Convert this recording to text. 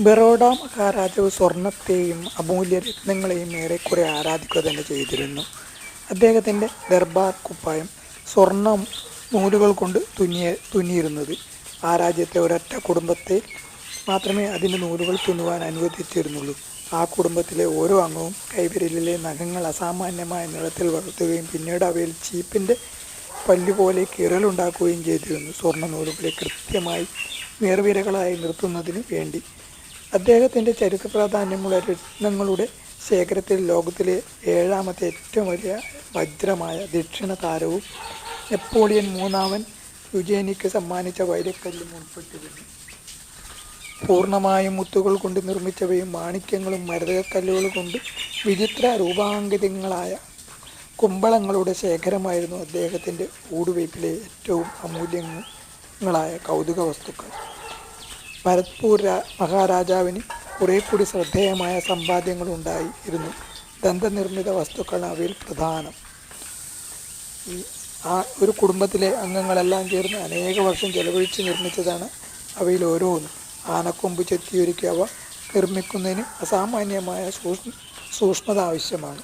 ബറോഡ മഹാരാജാവ് സ്വർണത്തെയും അമൂല്യ രത്നങ്ങളെയും ഏറെക്കുറെ ആരാധിക്കുക തന്നെ ചെയ്തിരുന്നു. അദ്ദേഹത്തിന്റെ ദർബാർ കുപ്പായം സ്വർണ നൂലുകൾ കൊണ്ട് തുന്നിയ തുന്നിയിരുന്നത്. ആ രാജ്യത്തെ ഒരൊറ്റ കുടുംബത്തെ മാത്രമേ അതിന്റെ നൂലുകൾ തുന്നുവാൻ അനുവദിച്ചിരുന്നുള്ളൂ. ആ കുടുംബത്തിലെ ഓരോ അംഗവും കൈവിരലിലെ നഖങ്ങൾ അസാമാന്യമായ നിറത്തിൽ വളർത്തുകയും പിന്നീട് അവയിൽ ചീപ്പിന്റെ പല്ലുപോലെ കീറലുണ്ടാക്കുകയും ചെയ്തിരുന്നു. സ്വർണ നൂലുകളെ കൃത്യമായി നേർവിരകളായി നിർത്തുന്നതിന് വേണ്ടി. അദ്ദേഹത്തിന്റെ ചരിത്ര പ്രാധാന്യമുള്ള രത്നങ്ങളുടെ ശേഖരത്തിൽ ലോകത്തിലെ ഏഴാമത്തെ ഏറ്റവും വലിയ വജ്രമായ ദക്ഷിണ താരവും നെപ്പോളിയൻ മൂന്നാമൻ യുജേനിക്ക് സമ്മാനിച്ച വൈരക്കല്ലും ഉൾപ്പെട്ടിരുന്നു. പൂർണമായും മുത്തുകൾ കൊണ്ട് നിർമ്മിച്ചവയും മാണിക്യങ്ങളും മരതകക്കല്ലുകൾ കൊണ്ട് വിചിത്ര രൂപാങ്കിതങ്ങളായ കുമ്പളങ്ങളുടെ ശേഖരമായിരുന്നു അദ്ദേഹത്തിന്റെ ഊടുവയ്പിലെ ഏറ്റവും അമൂല്യങ്ങളായ കൗതുക വസ്തുക്കൾ ഭരത്പൂർ മഹാരാജാവിന് കുറേ കൂടി ശ്രദ്ധേയമായ സമ്പാദ്യങ്ങളുണ്ടായിരുന്നു ദന്തനിർമ്മിത വസ്തുക്കളാണ് അവയിൽ പ്രധാനം. ഈ ആ ഒരു കുടുംബത്തിലെ അംഗങ്ങളെല്ലാം ചേർന്ന് അനേക വർഷം ചെലവഴിച്ച് നിർമ്മിച്ചതാണ് അവയിൽ ഓരോന്നും. ആനക്കൊമ്പ് ചെത്തിയൊരുക്കി അവ നിർമ്മിക്കുന്നതിന് അസാമാന്യമായ സൂക്ഷ്മ സൂക്ഷ്മത ആവശ്യമാണ്.